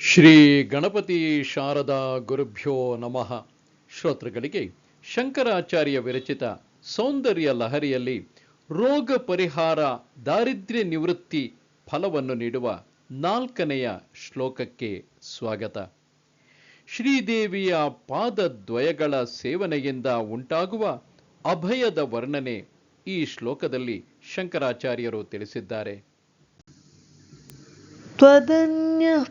ಶ್ರೀ ಗಣಪತಿ ಶಾರದಾ ಗುರುಭ್ಯೋ ನಮಃ ಶ್ರೋತೃಗಳಿಗೆ ಶಂಕರಾಚಾರ್ಯ ವಿರಚಿತ ಸೌಂದರ್ಯ ಲಹರಿಯಲ್ಲಿ ರೋಗ ಪರಿಹಾರ ದಾರಿದ್ರ್ಯ ನಿವೃತ್ತಿ ಫಲವನ್ನು ನೀಡುವ ನಾಲ್ಕನೆಯ ಶ್ಲೋಕಕ್ಕೆ ಸ್ವಾಗತ ಶ್ರೀದೇವಿಯ ಪಾದದ್ವಯಗಳ ಸೇವನೆಯಿಂದ ಉಂಟಾಗುವ ಅಭಯದ ವರ್ಣನೆ ಈ ಶ್ಲೋಕದಲ್ಲಿ ಶಂಕರಾಚಾರ್ಯರು ತಿಳಿಸಿದ್ದಾರೆ त्वदन्यः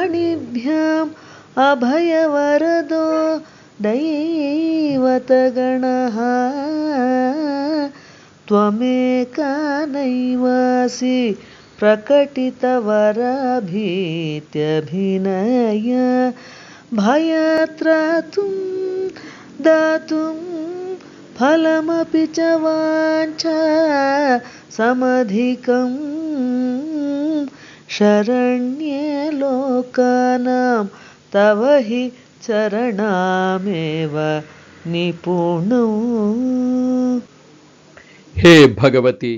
पाणिभ्याम् अभयवरदो दैवतगणः। त्वमेका नैवासि प्रकटितवराभीत्यभिनय। भयत्रातुं दातुं फलमपि च वाञ्छा समधिकम्। शरण्ये लोकानां तव हि चरणामेव निपुणौ ಹೇ ಭಗವತಿ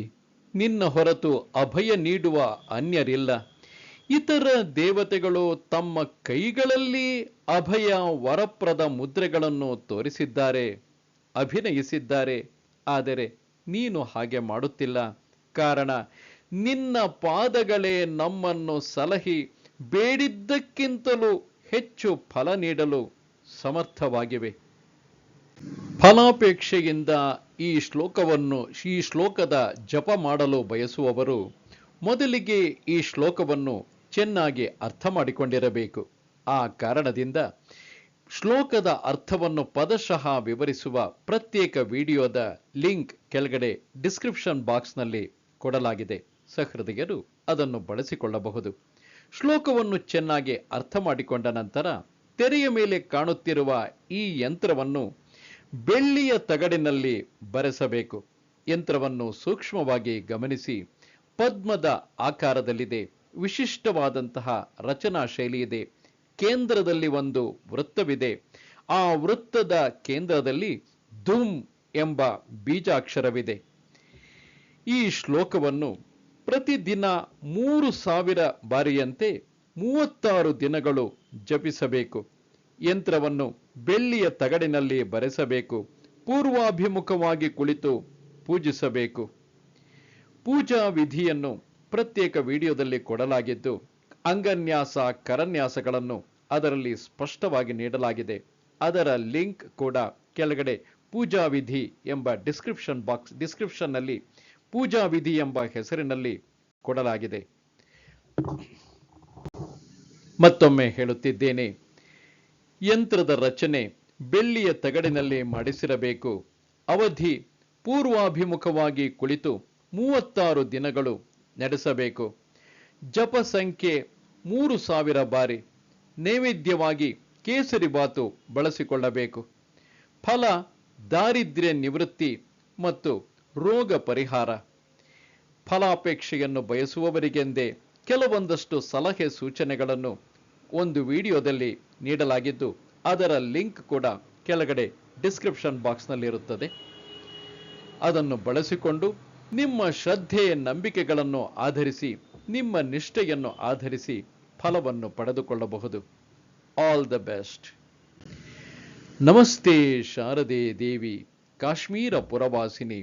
ನಿನ್ನ ಹೊರತು ಅಭಯ ನೀಡುವ ಅನ್ಯರಿಲ್ಲ ಇತರ ದೇವತೆಗಳು ತಮ್ಮ ಕೈಗಳಲ್ಲಿ ಅಭಯ ವರಪ್ರದ ಮುದ್ರೆಗಳನ್ನು ತೋರಿಸಿದ್ದಾರೆ ಅಭಿನಯಿಸಿದ್ದಾರೆ ಆದರೆ ನೀನು ಹಾಗೆ ಮಾಡುತ್ತಿಲ್ಲ ಕಾರಣ ನಿನ್ನ ಪಾದಗಳೇ ನಮ್ಮನ್ನು ಸಲಹಿ ಬೇಡಿದ್ದಕ್ಕಿಂತಲೂ ಹೆಚ್ಚು ಫಲ ನೀಡಲು ಸಮರ್ಥವಾಗಿವೆ. ಫಲಾಪೇಕ್ಷೆಯಿಂದ ಈ ಶ್ಲೋಕವನ್ನು, ಈ ಶ್ಲೋಕದ ಜಪ ಮಾಡಲು ಬಯಸುವವರು ಮೊದಲಿಗೆ ಈ ಶ್ಲೋಕವನ್ನು ಚೆನ್ನಾಗಿ ಅರ್ಥ ಮಾಡಿಕೊಂಡಿರಬೇಕು. ಆ ಕಾರಣದಿಂದ ಶ್ಲೋಕದ ಅರ್ಥವನ್ನು ಪದಶಃ ವಿವರಿಸುವ ಪ್ರತ್ಯೇಕ ವಿಡಿಯೋದ ಲಿಂಕ್ ಕೆಳಗಡೆ ಡಿಸ್ಕ್ರಿಪ್ಷನ್ ಬಾಕ್ಸ್ನಲ್ಲಿ ಕೊಡಲಾಗಿದೆ. ಸಹೃದಯರು ಅದನ್ನು ಬಳಸಿಕೊಳ್ಳಬಹುದು. ಶ್ಲೋಕವನ್ನು ಚೆನ್ನಾಗಿ ಅರ್ಥ ಮಾಡಿಕೊಂಡ ನಂತರ ತೆರೆಯ ಮೇಲೆ ಕಾಣುತ್ತಿರುವ ಈ ಯಂತ್ರವನ್ನು ಬೆಳ್ಳಿಯ ತಗಡಿನಲ್ಲಿ ಬರೆಸಬೇಕು. ಯಂತ್ರವನ್ನು ಸೂಕ್ಷ್ಮವಾಗಿ ಗಮನಿಸಿ. ಪದ್ಮದ ಆಕಾರದಲ್ಲಿದೆ. ವಿಶಿಷ್ಟವಾದಂತಹ ರಚನಾ ಶೈಲಿ ಇದೆ. ಕೇಂದ್ರದಲ್ಲಿ ಒಂದು ವೃತ್ತವಿದೆ. ಆ ವೃತ್ತದ ಕೇಂದ್ರದಲ್ಲಿ ಧುಮ್ ಎಂಬ ಬೀಜಾಕ್ಷರವಿದೆ. ಈ ಶ್ಲೋಕವನ್ನು ಪ್ರತಿದಿನ ಮೂರು ಸಾವಿರ ಬಾರಿಯಂತೆ ಮೂವತ್ತಾರು ದಿನಗಳು ಜಪಿಸಬೇಕು. ಯಂತ್ರವನ್ನು ಬೆಳ್ಳಿಯ ತಗಡಿನಲ್ಲಿ ಬರೆಸಬೇಕು. ಪೂರ್ವಾಭಿಮುಖವಾಗಿ ಕುಳಿತು ಪೂಜಿಸಬೇಕು. ಪೂಜಾ ವಿಧಿಯನ್ನು ಪ್ರತ್ಯೇಕ ವಿಡಿಯೋದಲ್ಲಿ ಕೊಡಲಾಗಿದ್ದು, ಅಂಗನ್ಯಾಸ, ಕರನ್ಯಾಸಗಳನ್ನು ಅದರಲ್ಲಿ ಸ್ಪಷ್ಟವಾಗಿ ನೀಡಲಾಗಿದೆ. ಅದರ ಲಿಂಕ್ ಕೂಡ ಕೆಳಗಡೆ ಪೂಜಾ ವಿಧಿ ಎಂಬ ಡಿಸ್ಕ್ರಿಪ್ಷನ್ ಬಾಕ್ಸ್, ಡಿಸ್ಕ್ರಿಪ್ಷನ್ನಲ್ಲಿ ಪೂಜಾ ವಿಧಿ ಎಂಬ ಹೆಸರಿನಲ್ಲಿ ಕೊಡಲಾಗಿದೆ. ಮತ್ತೊಮ್ಮೆ ಹೇಳುತ್ತಿದ್ದೇನೆ, ಯಂತ್ರದ ರಚನೆ ಬೆಳ್ಳಿಯ ತಗಡಿನಲ್ಲಿ ಮಾಡಿಸಿರಬೇಕು. ಅವಧಿ ಪೂರ್ವಾಭಿಮುಖವಾಗಿ ಕುಳಿತು ಮೂವತ್ತಾರು ದಿನಗಳು ನಡೆಸಬೇಕು. ಜಪ ಸಂಖ್ಯೆ ಮೂರು ಸಾವಿರ ಬಾರಿ ನೈವೇದ್ಯವಾಗಿ ಕೇಸರಿ ಬಾತು ಬಳಸಿಕೊಳ್ಳಬೇಕು. ಫಲ, ದಾರಿದ್ರ್ಯ ನಿವೃತ್ತಿ ಮತ್ತು ರೋಗ ಪರಿಹಾರ. ಫಲಾಪೇಕ್ಷೆಯನ್ನು ಬಯಸುವವರಿಗೆಂದೇ ಕೆಲವೊಂದಷ್ಟು ಸಲಹೆ ಸೂಚನೆಗಳನ್ನು ಒಂದು ವಿಡಿಯೋದಲ್ಲಿ ನೀಡಲಾಗಿದ್ದು, ಅದರ ಲಿಂಕ್ ಕೂಡ ಕೆಳಗಡೆ ಡಿಸ್ಕ್ರಿಪ್ಷನ್ ಬಾಕ್ಸ್ನಲ್ಲಿರುತ್ತದೆ. ಅದನ್ನು ಬಳಸಿಕೊಂಡು ನಿಮ್ಮ ಶ್ರದ್ಧೆಯ ನಂಬಿಕೆಗಳನ್ನು ಆಧರಿಸಿ, ನಿಮ್ಮ ನಿಷ್ಠೆಯನ್ನು ಆಧರಿಸಿ ಫಲವನ್ನು ಪಡೆದುಕೊಳ್ಳಬಹುದು. All the best. ನಮಸ್ತೆ ಶಾರದೆ ದೇವಿ, ಕಾಶ್ಮೀರ ಪುರವಾಸಿನಿ.